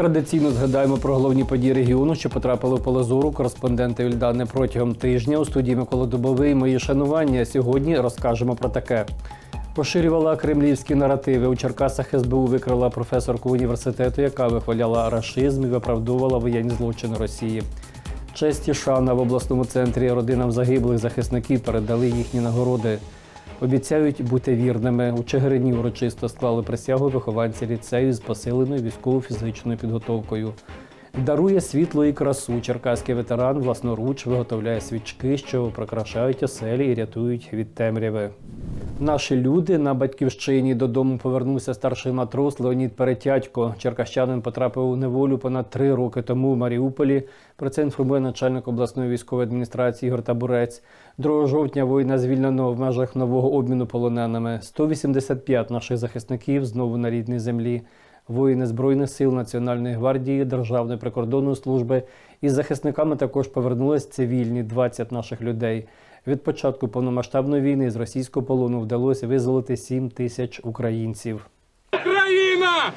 Традиційно згадаємо про головні події регіону, що потрапили в поле зору кореспонденти Вільдани протягом тижня. У студії Микола Дубовий мої шанування. Сьогодні розкажемо про таке. Поширювала кремлівські наративи. У Черкасах СБУ викрила професорку університету, яка вихваляла рашизм і виправдовувала воєнні злочини Росії. Честь і шана в обласному центрі родинам загиблих захисників передали їхні нагороди. Обіцяють бути вірними. У Чигирині урочисто склали присягу вихованці ліцею з посиленою військово-фізичною підготовкою. Дарує світло і красу. Черкаський ветеран власноруч виготовляє свічки, що прикрашають оселі і рятують від темряви. Наші люди на батьківщині додому повернувся старший матрос Леонід Перетятько. Черкащанин потрапив у неволю понад три роки тому в Маріуполі. Про це інформує начальник обласної військової адміністрації Ігор Табурець. 2 жовтня воїна звільнено в межах нового обміну полоненими. 185 наших захисників знову на рідній землі. Воїни Збройних сил Національної гвардії, Державної прикордонної служби із захисниками також повернулись цивільні 20 наших людей. Від початку повномасштабної війни з російського полону вдалося визволити 7 тисяч українців. Україна!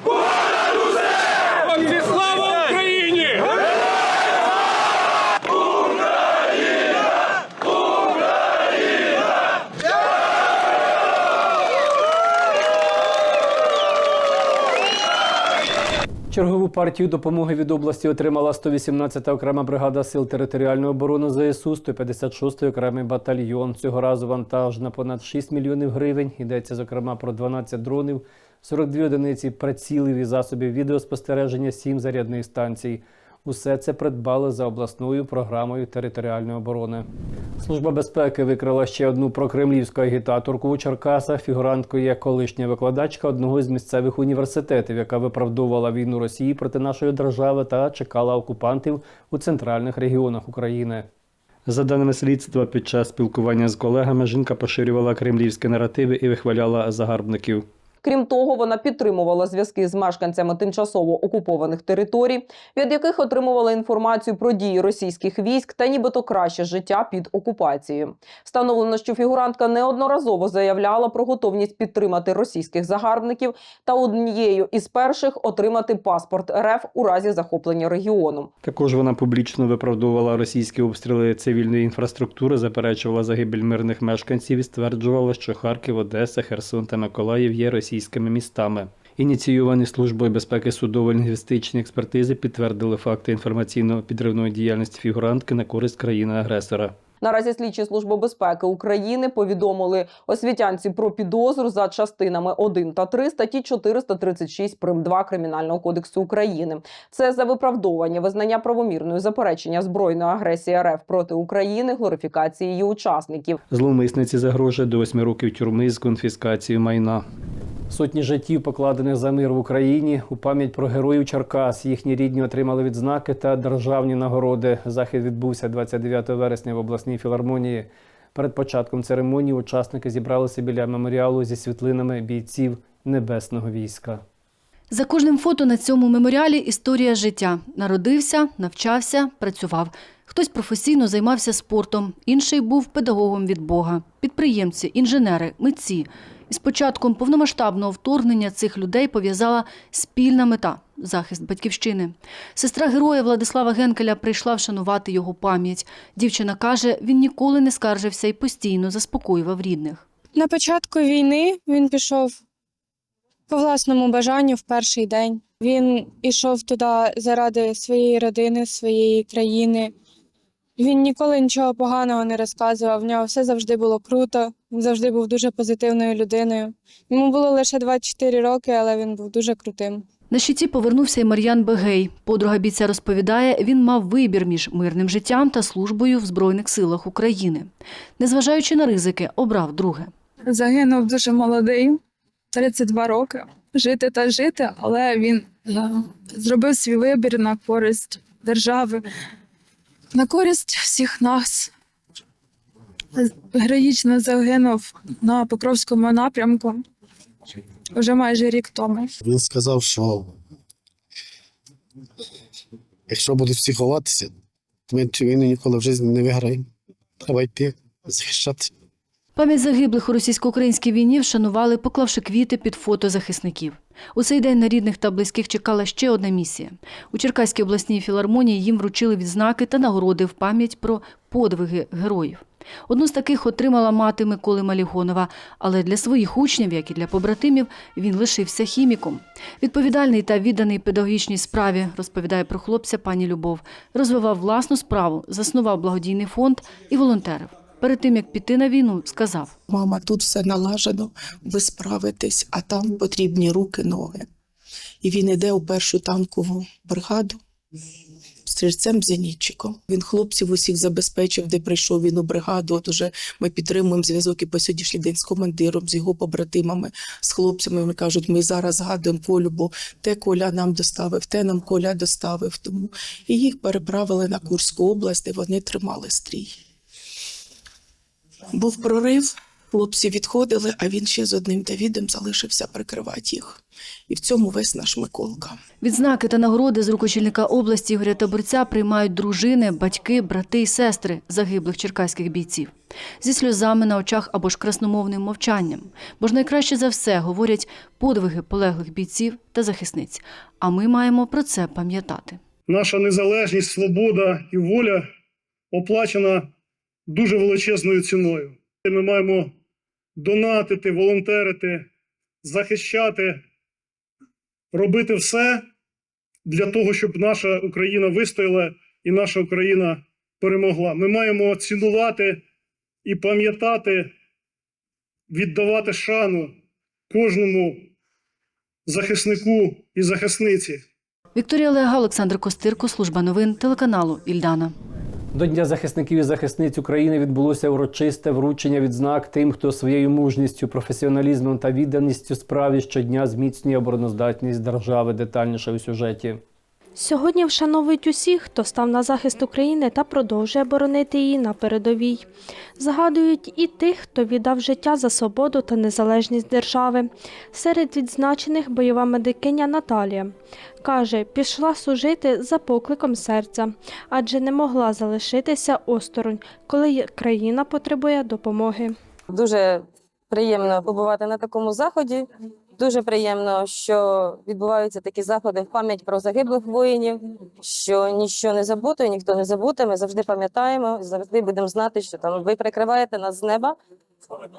Слава Україні! Чергову партію допомоги від області отримала 118-та окрема бригада сил територіальної оборони ЗСУ, 156-й окремий батальйон. Цього разу вантаж на понад 6 мільйонів гривень. Йдеться зокрема про 12 дронів, 42 одиниці прицілів і засобів відеоспостереження, 7 зарядних станцій. Усе це придбали за обласною програмою територіальної оборони. Служба безпеки викрила ще одну прокремлівську агітаторку у Черкасах. Фігуранткою є колишня викладачка одного з місцевих університетів, яка виправдовувала війну Росії проти нашої держави та чекала окупантів у центральних регіонах України. За даними слідства, під час спілкування з колегами жінка поширювала кремлівські наративи і вихваляла загарбників. Крім того, вона підтримувала зв'язки з мешканцями тимчасово окупованих територій, від яких отримувала інформацію про дії російських військ та нібито краще життя під окупацією. Встановлено, що фігурантка неодноразово заявляла про готовність підтримати російських загарбників та однією із перших отримати паспорт РФ у разі захоплення регіону. Також вона публічно виправдовувала російські обстріли цивільної інфраструктури, заперечувала загибель мирних мешканців і стверджувала, що Харків, Одеса, Херсон та Миколаїв є російськими містами. Ініційовані службою безпеки судово-лінгвістичні експертизи підтвердили факти інформаційно-підривної діяльності фігурантки на користь країни-агресора. Наразі слідчі служби безпеки України повідомили освітянці про підозру за частинами 1 та 3 статті 436 прим. 2 Кримінального кодексу України. Це за виправдовування визнання правомірної заперечення збройної агресії РФ проти України, глорифікації її учасників. Зловмисниці загрожує до 8 років тюрми з конфіскацією майна. Сотні життів, покладених за мир в Україні, у пам'ять про героїв Черкас. Їхні рідні отримали відзнаки та державні нагороди. Захід відбувся 29 вересня в обласній філармонії. Перед початком церемонії учасники зібралися біля меморіалу зі світлинами бійців небесного війська. За кожним фото на цьому меморіалі історія життя. Народився, навчався, працював. Хтось професійно займався спортом, інший був педагогом від Бога. Підприємці, інженери, митці. Із початком повномасштабного вторгнення цих людей пов'язала спільна мета захист батьківщини. Сестра героя Владислава Генкеля прийшла вшанувати його пам'ять. Дівчина каже, він ніколи не скаржився і постійно заспокоював рідних. На початку війни він пішов по власному бажанню в перший день. Він ішов туди заради своєї родини, своєї країни. Він ніколи нічого поганого не розказував. В нього все завжди було круто. Він завжди був дуже позитивною людиною. Йому було лише 24 роки, але він був дуже крутим. На щиті повернувся і Мар'ян Бегей. Подруга бійця розповідає, він мав вибір між мирним життям та службою в Збройних силах України. Незважаючи на ризики, обрав друге. Загинув дуже молодий, 32 роки. Жити та жити, але він е, зробив свій вибір на користь держави, на користь всіх нас. Героїчно загинув на Покровському напрямку вже майже рік тому. Він сказав, що якщо будуть всі ховатися, ми цю війну ніколи в житті не виграємо. Треба йти захищати. Пам'ять загиблих у російсько-українській війні вшанували, поклавши квіти під фото захисників. У цей день на рідних та близьких чекала ще одна місія. У Черкаській обласній філармонії їм вручили відзнаки та нагороди в пам'ять про подвиги героїв. Одну з таких отримала мати Миколи Малігонова, але для своїх учнів, як і для побратимів, він лишився хіміком. Відповідальний та відданий педагогічній справі, розповідає про хлопця пані Любов, розвивав власну справу, заснував благодійний фонд і волонтерив. Перед тим як піти на війну, сказав: Мама, тут все налажено, ви справитесь, а там потрібні руки, ноги. І він іде у першу танкову бригаду стрільцем зенітчиком. Він хлопців усіх забезпечив, де прийшов він у бригаду. От уже ми підтримуємо зв'язок і по сьогоднішній день з командиром, з його побратимами, з хлопцями. Вони кажуть, ми зараз згадуємо Колю, бо те Коля нам доставив, те нам Коля доставив. Тому і їх переправили на Курську область, де вони тримали стрій. Був прорив, хлопці відходили, а він ще з одним Давідом залишився прикривати їх. І в цьому весь наш Миколка. Відзнаки та нагороди з рук очільника області Ігоря Таборця приймають дружини, батьки, брати і сестри загиблих черкаських бійців. Зі сльозами на очах або ж красномовним мовчанням. Бо ж найкраще за все говорять подвиги полеглих бійців та захисниць. А ми маємо про це пам'ятати. наша незалежність, свобода і воля оплачена дуже величезною ціною. Ми маємо донатити, волонтерити, захищати, робити все для того, щоб наша Україна вистояла і наша Україна перемогла. Ми маємо цінувати і пам'ятати, віддавати шану кожному захиснику і захисниці. Вікторія Лега, Олександр Костирко, служба новин телеканалу Ільдана. До Дня захисників і захисниць України відбулося урочисте вручення відзнак тим, хто своєю мужністю, професіоналізмом та відданістю справі щодня зміцнює обороноздатність держави. Детальніше у сюжеті. Сьогодні вшановують усіх, хто став на захист України та продовжує боронити її на передовій. Згадують і тих, хто віддав життя за свободу та незалежність держави. Серед відзначених бойова медикиня Наталія. Каже, пішла служити за покликом серця, адже не могла залишитися осторонь, коли країна потребує допомоги. Дуже приємно побувати на такому заході. Дуже приємно, що відбуваються такі заходи в пам'ять про загиблих воїнів, що нічого не забуто, ніхто не забуде. Ми завжди пам'ятаємо, завжди будемо знати, що там ви прикриваєте нас з неба.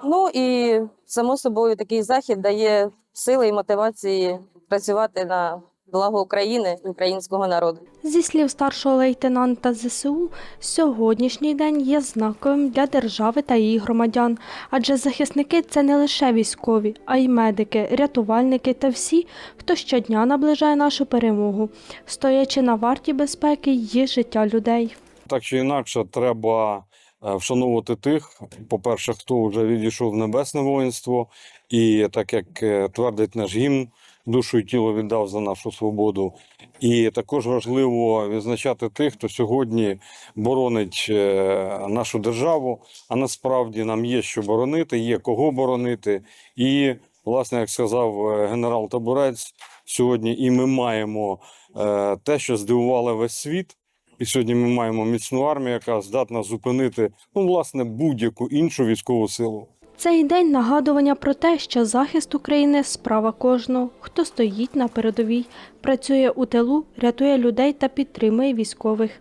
Ну і само собою такий захід дає сили і мотивації працювати на благо України і українського народу. Зі слів старшого лейтенанта ЗСУ, сьогоднішній день є знаковим для держави та її громадян, адже захисники це не лише військові, а й медики, рятувальники та всі, хто щодня наближає нашу перемогу, стоячи на варті безпеки й життя людей. Так чи інакше, треба е, вшановувати тих, по-перше, хто вже відійшов в небесне воїнство, і так як е, твердить наш гімн, душу і тіло віддав за нашу свободу. І також важливо відзначати тих, хто сьогодні боронить е, нашу державу. А насправді нам є що боронити, є кого боронити. І, власне, як сказав е, генерал Табурець, сьогодні і ми маємо е, те, що здивувало весь світ. І сьогодні ми маємо міцну армію, яка здатна зупинити ну, власне будь-яку іншу військову силу. Цей день нагадування про те, що захист України справа кожного, хто стоїть на передовій, працює у тилу, рятує людей та підтримує військових.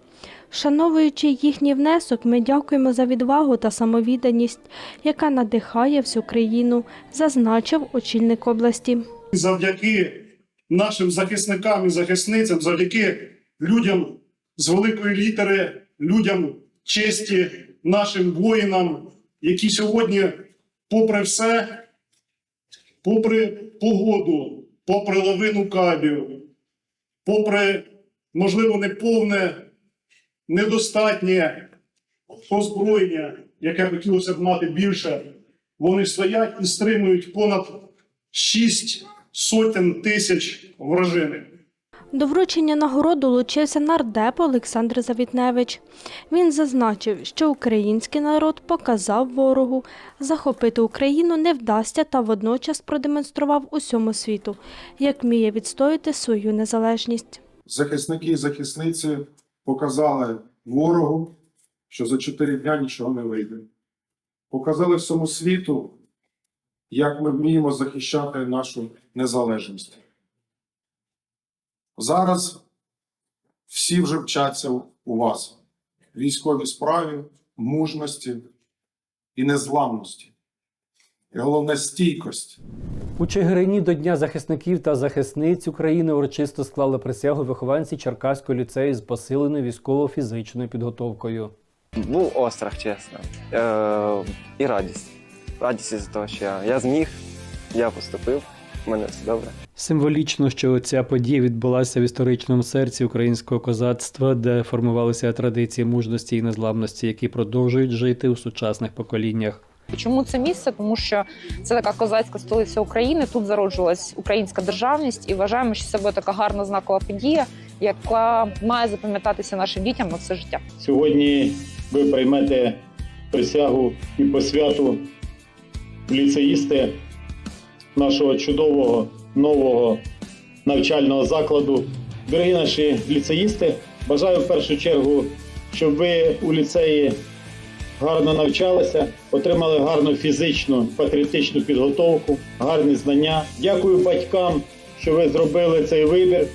Шановуючи їхній внесок, ми дякуємо за відвагу та самовідданість, яка надихає всю країну, зазначив очільник області. завдяки нашим захисникам і захисницям, завдяки людям з великої літери, людям честі, нашим воїнам, які сьогодні, попри все, попри погоду, попри лавину кабів, попри, можливо, неповне, недостатнє озброєння, яке хотілося б мати більше, вони стоять і стримують понад шість сотень тисяч вражини. До вручення нагород долучився нардеп Олександр Завітневич. Він зазначив, що український народ показав ворогу, захопити Україну не вдасться та водночас продемонстрував усьому світу, як вміє відстояти свою незалежність. захисники і захисниці показали ворогу, що за чотири дня нічого не вийде. показали всьому світу, як ми вміємо захищати нашу незалежність. Зараз всі вже вчаться у вас військовій справі, мужності і незламності. І головне стійкості. У Чигирині до Дня захисників та захисниць України урочисто склали присягу вихованці Черкаського ліцею з посиленою військово-фізичною підготовкою. Був острах, чесно. Е, і радість. Радість із того, що я, я зміг, я поступив, в мене все добре. Символічно, що ця подія відбулася в історичному серці українського козацтва, де формувалися традиції мужності і незламності, які продовжують жити у сучасних поколіннях. Чому це місце? Тому що це така козацька столиця України. Тут зароджувалась українська державність, і вважаємо, що це буде така гарна знакова подія, яка має запам'ятатися нашим дітям на все життя. Сьогодні ви приймете присягу і посвяту ліцеїсти нашого чудового нового навчального закладу. Дорогі наші ліцеїсти, бажаю в першу чергу, щоб ви у ліцеї гарно навчалися, отримали гарну фізичну, патріотичну підготовку, гарні знання. Дякую батькам, що ви зробили цей вибір.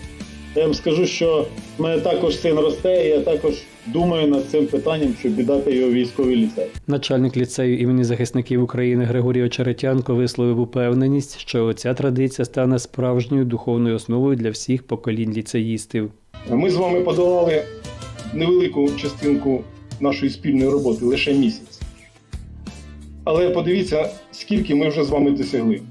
Я вам скажу, що в мене також син росте, і я також думаю над цим питанням, щоб віддати його військовий ліцей. Начальник ліцею імені захисників України Григорій Очеретянко висловив упевненість, що ця традиція стане справжньою духовною основою для всіх поколінь ліцеїстів. Ми з вами подолали невелику частинку нашої спільної роботи лише місяць. Але подивіться, скільки ми вже з вами досягли.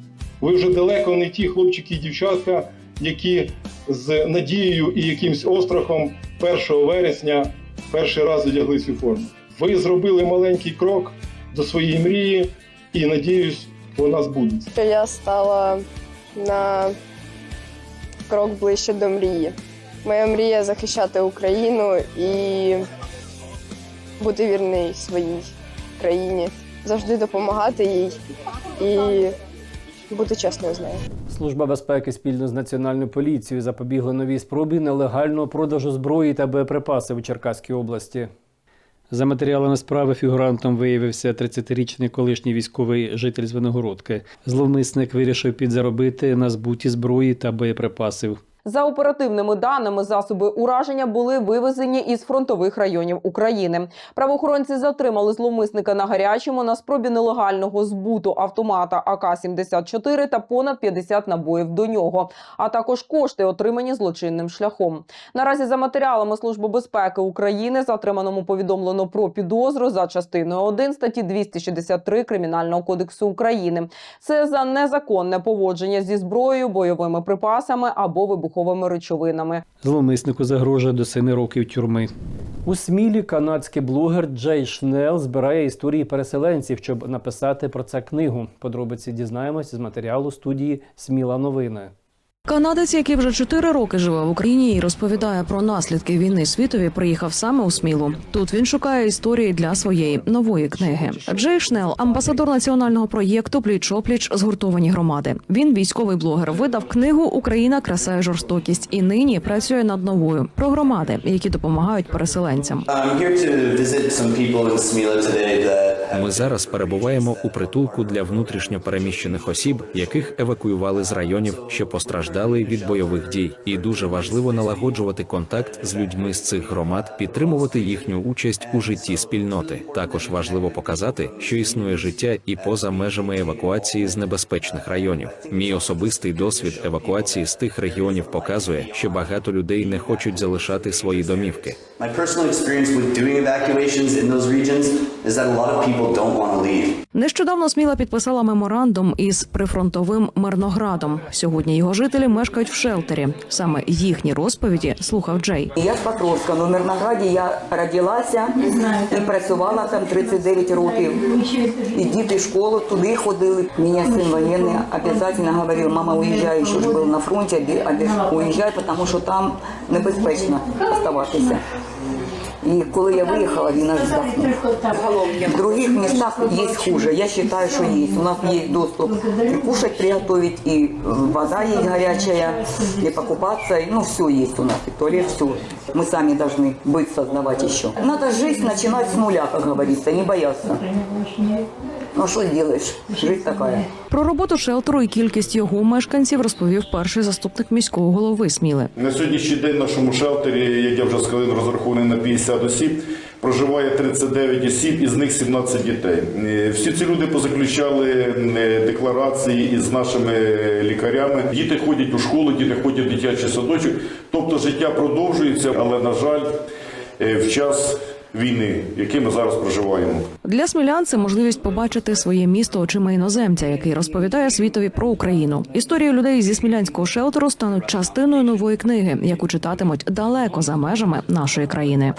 Ви вже далеко не ті хлопчики і дівчатка, які з надією і якимсь острахом 1 вересня перший раз одягли цю форму. Ви зробили маленький крок до своєї мрії, і надіюсь, вона збудеться. Я стала на крок ближче до мрії. Моя мрія захищати Україну і бути вірний своїй країні, завжди допомагати їй і бути чесною з нею. Служба безпеки спільно з національною поліцією запобігла новій спробі нелегального продажу зброї та боєприпасів у Черкаській області. За матеріалами справи фігурантом виявився 30-річний колишній військовий житель Звенигородки. Зловмисник вирішив підзаробити на збуті зброї та боєприпасів. За оперативними даними, засоби ураження були вивезені із фронтових районів України. Правоохоронці затримали зловмисника на гарячому на спробі нелегального збуту автомата АК-74 та понад 50 набоїв до нього, а також кошти, отримані злочинним шляхом. Наразі за матеріалами Служби безпеки України затриманому повідомлено про підозру за частиною 1 статті 263 Кримінального кодексу України. Це за незаконне поводження зі зброєю, бойовими припасами або вибуховими речовинами. Зловмиснику загрожує до семи років тюрми. У Смілі канадський блогер Джей Шнел збирає історії переселенців, щоб написати про це книгу. Подробиці дізнаємося з матеріалу студії Сміла новини. Канадець, який вже чотири роки живе в Україні і розповідає про наслідки війни світові, приїхав саме у Смілу. Тут він шукає історії для своєї нової книги. Джей Шнел, амбасадор національного проєкту Пліч опліч згуртовані громади. Він військовий блогер. Видав книгу Україна, краса і жорстокість і нині працює над новою про громади, які допомагають переселенцям. Ми зараз перебуваємо у притулку для внутрішньо переміщених осіб, яких евакуювали з районів, що постраждали від бойових дій. І дуже важливо налагоджувати контакт з людьми з цих громад, підтримувати їхню участь у житті спільноти. Також важливо показати, що існує життя і поза межами евакуації з небезпечних районів. Мій особистий досвід евакуації з тих регіонів показує, що багато людей не хочуть залишати свої домівки. My personal experience with doing evacuations in those don't want to leave. Нещодавно Сміла підписала меморандум із прифронтовим Мирноградом. Сьогодні його жителі мешкають в шелтері. Саме їхні розповіді слухав Джей. Я з Покровська, але в Мирнограді я родилася і працювала там 39 років. І діти в школу туди ходили. Мене син воєнний обов'язково говорив, мама, уїжджай, що ж був на фронті, уїжджай, тому що там небезпечно оставатися. І коли я виїхала, він аж здохнув. В других містах є хуже. уже. Я считаю, что есть. У нас есть доступ и кушать приготовить, и э, вода есть горячая, и покупаться, и, ну все есть у нас, и туалет, все. Мы сами должны быть, создавать еще. Надо жизнь начинать с нуля, как говорится, не бояться. Ну что сделаешь, жизнь такая. Про роботу шелтеру і кількість його мешканців розповів перший заступник міського голови Сміли. На сьогоднішній день в нашому шелтері, як я вже сказав, розрахований на 50 осіб. Проживає 39 осіб, із них 17 дітей. Е, Всі ці люди позаключали е, декларації із нашими лікарями. Діти ходять у школу, діти ходять в дитячий садочок. Тобто життя продовжується, але на жаль, е, в час війни, який ми зараз проживаємо. Для смілян це можливість побачити своє місто очима іноземця, який розповідає світові про Україну. Історії людей зі смілянського шелтеру стануть частиною нової книги, яку читатимуть далеко за межами нашої країни.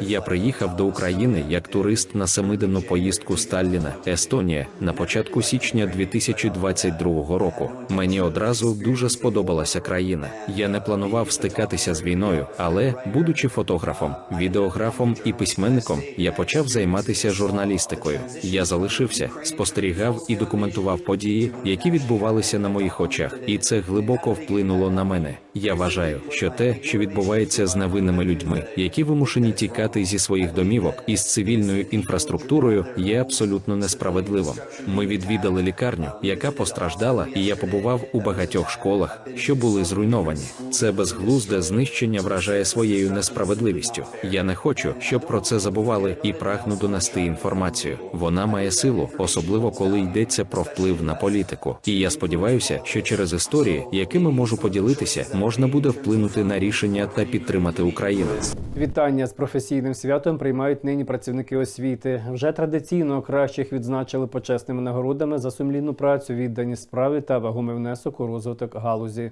Я приїхав до України як турист на семиденну поїздку Сталіна, Естонія, на початку січня 2022 року. Мені одразу дуже сподобалася країна. Я не планував стикатися з війною, але, будучи фотографом, відеографом і письменником, я почав займатися журналістикою. Я залишився, спостерігав і документував події, які відбувалися на моїх очах, і це глибоко вплинуло на мене. Я вважаю, що те, що відбувається з невинними людьми, які вимушені тікати зі своїх домівок із цивільною інфраструктурою, є абсолютно несправедливим. Ми відвідали лікарню, яка постраждала, і я побував у багатьох школах, що були зруйновані. Це безглузде знищення вражає своєю несправедливістю. Я не хочу, щоб про це забували, і прагну донести інформацію. Вона має силу, особливо коли йдеться про вплив на політику. І я сподіваюся, що через історії, якими можу поділитися, можна буде вплинути на рішення та підтримати Україну. Вітання з професійним святом приймають нині працівники освіти. Вже традиційно кращих відзначили почесними нагородами за сумлінну працю, відданість справі та вагомий внесок у розвиток галузі.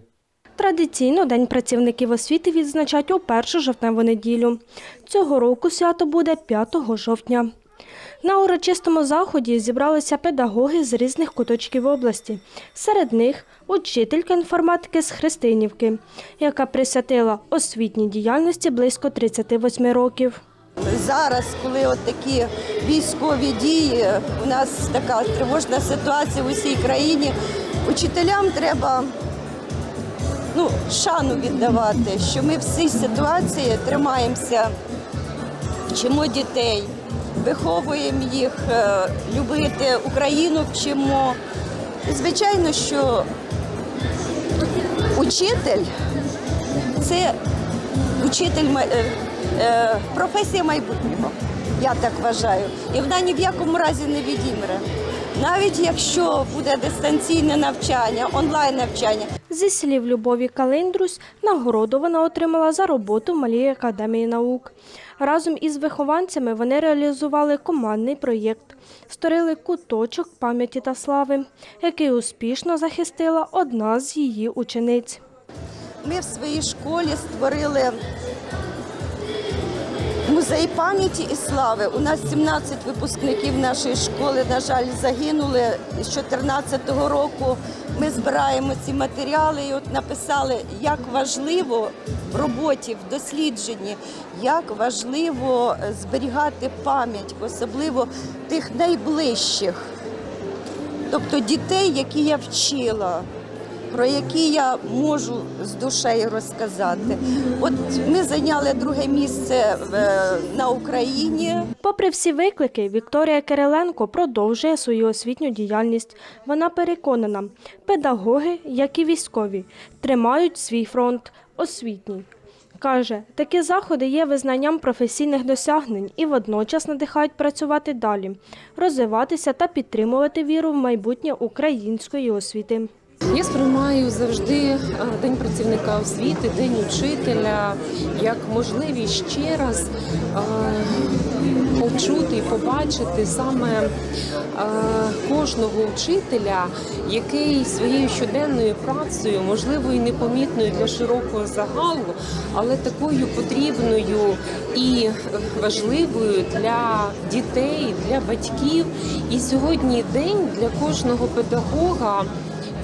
Традиційно День працівників освіти відзначають у першу жовтневу неділю. Цього року свято буде 5 жовтня. На урочистому заході зібралися педагоги з різних куточків області. Серед них учителька інформатики з Христинівки, яка присвятила освітній діяльності близько 38 років. Зараз, коли от такі військові дії, у нас така тривожна ситуація в усій країні, учителям треба ну, шану віддавати, що ми в цій ситуації тримаємося, вчимо дітей, виховуємо їх, е, любити Україну вчимо. І, звичайно, що учитель це учитель е, е, професія майбутнього. Я так вважаю. І вона ні в якому разі не відімре. Навіть якщо буде дистанційне навчання, онлайн навчання, Зі слів Любові Калиндрус, нагороду вона отримала за роботу в Малій академії наук. Разом із вихованцями вони реалізували командний проєкт, створили куточок пам'яті та слави, який успішно захистила одна з її учениць. Ми в своїй школі створили музей пам'яті і слави. У нас 17 випускників нашої школи, на жаль, загинули з 2014 року. Ми збираємо ці матеріали і от написали, як важливо в роботі, в дослідженні, як важливо е, зберігати пам'ять, особливо тих найближчих. Тобто дітей, які я вчила, про які я можу з душею розказати. От ми зайняли друге місце на Україні. Попри всі виклики, Вікторія Кириленко продовжує свою освітню діяльність. Вона переконана, педагоги, як і військові, тримають свій фронт освітній. Каже, такі заходи є визнанням професійних досягнень і водночас надихають працювати далі, розвиватися та підтримувати віру в майбутнє української освіти. Я сприймаю завжди е, День працівника освіти, День учителя як можливість ще раз е, почути і побачити саме е, кожного учителя, який своєю щоденною працею, можливо, і непомітною для широкого загалу, але такою потрібною і важливою для дітей, для батьків. І сьогодні день для кожного педагога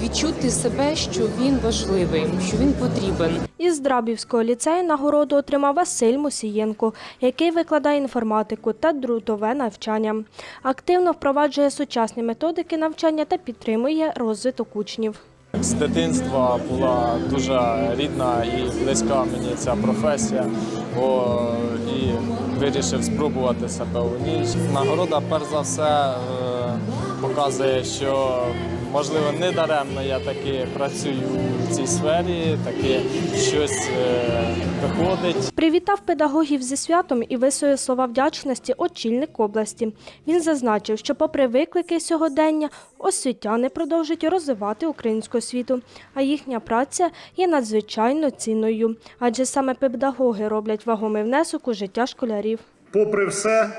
відчути себе, що він важливий, що він потрібен. Із Драбівського ліцею нагороду отримав Василь Мусієнко, який викладає інформатику та друтове навчання. Активно впроваджує сучасні методики навчання та підтримує розвиток учнів. З дитинства була дуже рідна і близька мені ця професія. О, і вирішив спробувати себе у ній. Нагорода, перш за все, е, показує, що можливо не даремно я таки працюю в цій сфері, таки щось е, виходить. Привітав педагогів зі святом і висловив слова вдячності очільник області. Він зазначив, що, попри виклики сьогодення, освітяни продовжують розвивати українську освіту, а їхня праця є надзвичайно цінною, адже саме педагоги роблять вагомий внесок у життя школярів. Попри все,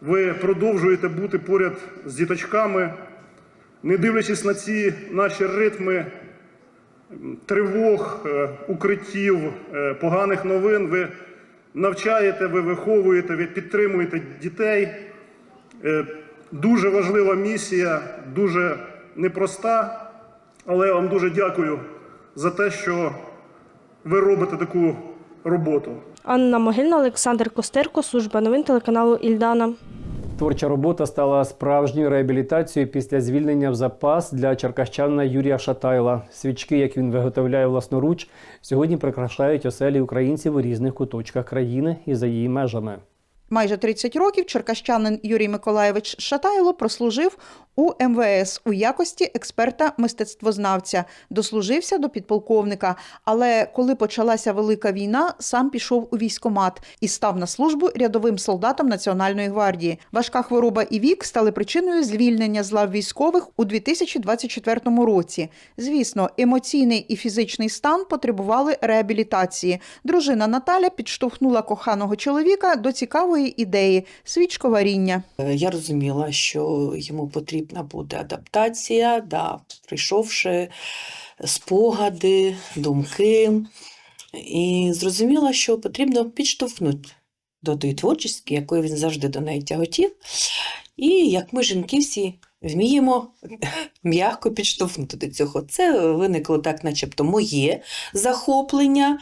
ви продовжуєте бути поряд з діточками, не дивлячись на ці наші ритми тривог, е, укриттів, е, поганих новин, ви навчаєте, ви виховуєте, ви підтримуєте дітей. Дуже важлива місія, дуже непроста, але я вам дуже дякую за те, що ви робите таку роботу. Анна Могильна, Олександр Костерко, служба новин телеканалу Ільдана. Творча робота стала справжньою реабілітацією після звільнення в запас для черкащанина Юрія Шатайла. Свічки, як він виготовляє власноруч, сьогодні прикрашають оселі українців у різних куточках країни і за її межами. Майже 30 років черкащанин Юрій Миколаєвич Шатайло прослужив у МВС у якості експерта-мистецтвознавця, дослужився до підполковника. Але коли почалася велика війна, сам пішов у військомат і став на службу рядовим солдатом Національної гвардії. Важка хвороба і вік стали причиною звільнення з лав військових у 2024 році. Звісно, емоційний і фізичний стан потребували реабілітації. Дружина Наталя підштовхнула коханого чоловіка до цікавої ідеї свічковаріння. Я розуміла, що йому потрібна буде адаптація, да, прийшовши спогади, думки. І зрозуміла, що потрібно підштовхнути до тої творчості, якої він завжди до неї тяготів. І як ми, жінки, всі вміємо м'яко підштовхнути до цього. Це виникло так, начебто, моє захоплення.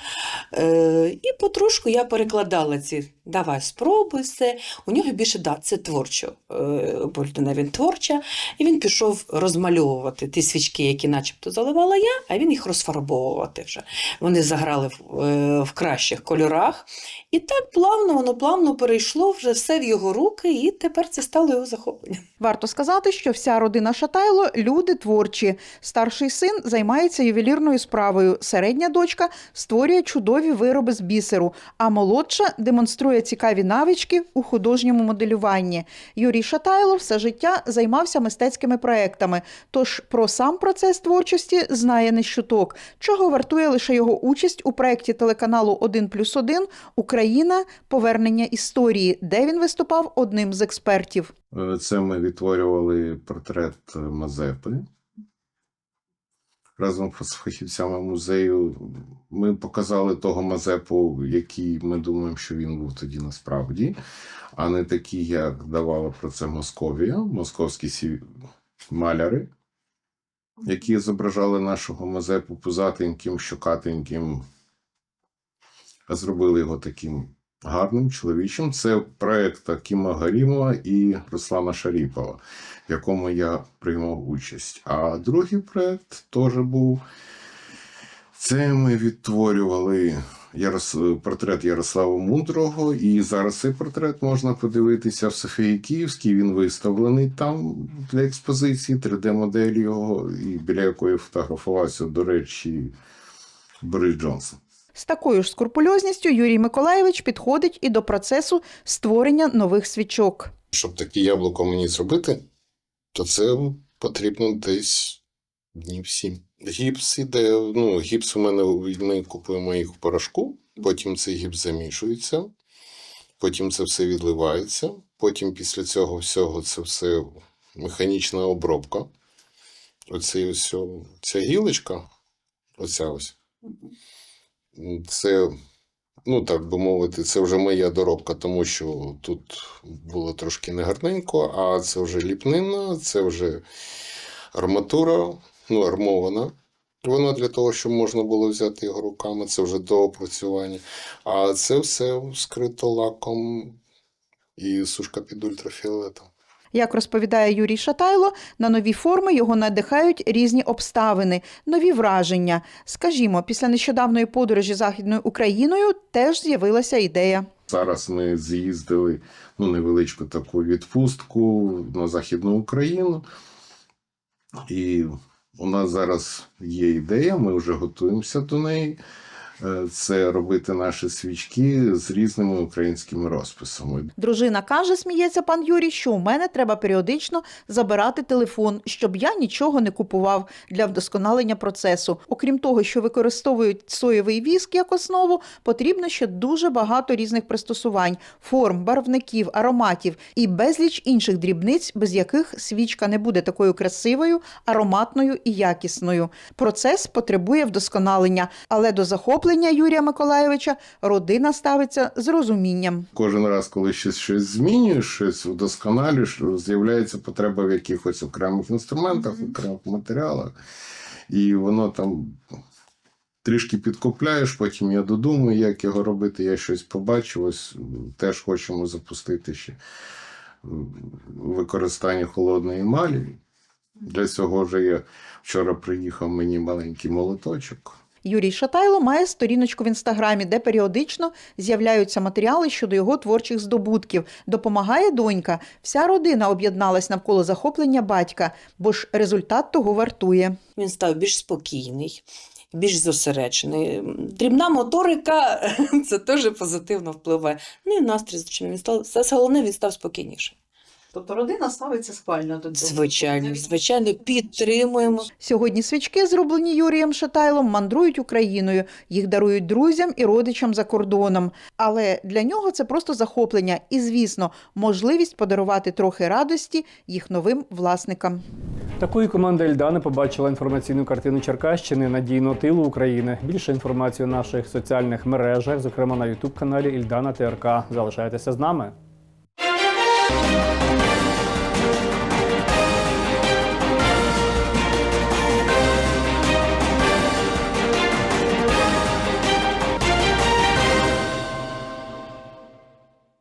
Е, і потрошку я перекладала ці давай спробуй все. У нього більше да, це творчо. Е, бо він творча, і він пішов розмальовувати ті свічки, які начебто заливала я, а він їх розфарбовувати вже. Вони заграли в, е, в кращих кольорах. І так плавно, воно плавно перейшло вже все в його руки, і тепер це стало його захопленням. Варто сказати, що вся родина Шатайло люди творчі. Старший син займається ювелірною справою. Середня дочка створює чудові вироби з бісеру, а молодша демонструє цікаві навички у художньому моделюванні. Юрій Шатайло все життя займався мистецькими проектами. Тож про сам процес творчості знає не щуток, чого вартує лише його участь у проєкті телеканалу «1 плюс 1» Україна повернення історії, де він виступав одним з експертів. Е, Це ми відтворювали портрет Мазепи. Разом з фахівцями музею ми показали того Мазепу, який ми думаємо, що він був тоді насправді, а не такий, як давала про це Московія, московські маляри, які зображали нашого Мазепу пузатеньким, щокатеньким, а зробили його таким гарним чоловічим. Це проект Кіма Гарімова і Руслана Шаріпова, в якому я приймав участь. А другий проект теж був. Це ми відтворювали Ярос... портрет Ярослава Мудрого, і зараз цей портрет можна подивитися в Софії Київській. Він виставлений там для експозиції, 3D-модель його, і біля якої фотографувався, до речі, Борис Джонсон. З такою ж скрупульозністю Юрій Миколаєвич підходить і до процесу створення нових свічок. Щоб таке яблуко мені зробити, то це потрібно десь днів сім. Гіпс іде, ну, гіпс у мене ми купуємо їх в порошку, потім цей гіпс замішується, потім це все відливається, потім після цього всього це все механічна обробка. Оце ось ця гілочка, оця ось. Це, ну так би мовити, це вже моя доробка, тому що тут було трошки негарненько, а це вже ліпнина, це вже арматура, ну, армована. Вона для того, щоб можна було взяти його руками, це вже до опрацювання. А це все скрито лаком і сушка під ультрафіолетом. Як розповідає Юрій Шатайло, на нові форми його надихають різні обставини, нові враження. Скажімо, після нещодавної подорожі Західною Україною теж з'явилася ідея. Зараз ми з'їздили ну, невеличку таку відпустку на Західну Україну. І у нас зараз є ідея, ми вже готуємося до неї. Е, Це робити наші свічки з різними українськими розписами. Дружина каже, сміється пан Юрій, що у мене треба періодично забирати телефон, щоб я нічого не купував для вдосконалення процесу. Окрім того, що використовують соєвий віск як основу, потрібно ще дуже багато різних пристосувань, форм, барвників, ароматів і безліч інших дрібниць, без яких свічка не буде такою красивою, ароматною і якісною. Процес потребує вдосконалення, але до захоплення Юрія Миколайовича родина ставиться з розумінням. Кожен раз, коли щось, щось змінюєш, щось вдосконалюєш, з'являється потреба в якихось окремих інструментах, окремих матеріалах. І воно там трішки підкупляєш, потім я додумаю, як його робити. Я щось побачив, ось теж хочемо запустити ще використання холодної емалі. Для цього вже я вчора приїхав мені маленький молоточок. Юрій Шатайло має сторіночку в інстаграмі, де періодично з'являються матеріали щодо його творчих здобутків. Допомагає донька. Вся родина об'єдналась навколо захоплення батька, бо ж результат того вартує. Він став більш спокійний, більш зосереджений. Дрібна моторика це теж позитивно впливає. Ну і настрій, звичайно, він став все головне, він став спокійніше. Тобто родина ставиться схвально до Звичайно, звичайно, підтримуємо. Сьогодні свічки, зроблені Юрієм Шатайлом, мандрують Україною. Їх дарують друзям і родичам за кордоном. Але для нього це просто захоплення і, звісно, можливість подарувати трохи радості їх новим власникам. Такою команда Ільдани побачила інформаційну картину Черкащини надійного тилу України. Більше інформації у наших соціальних мережах, зокрема на Ютуб каналі Ільдана ТРК. Залишайтеся з нами.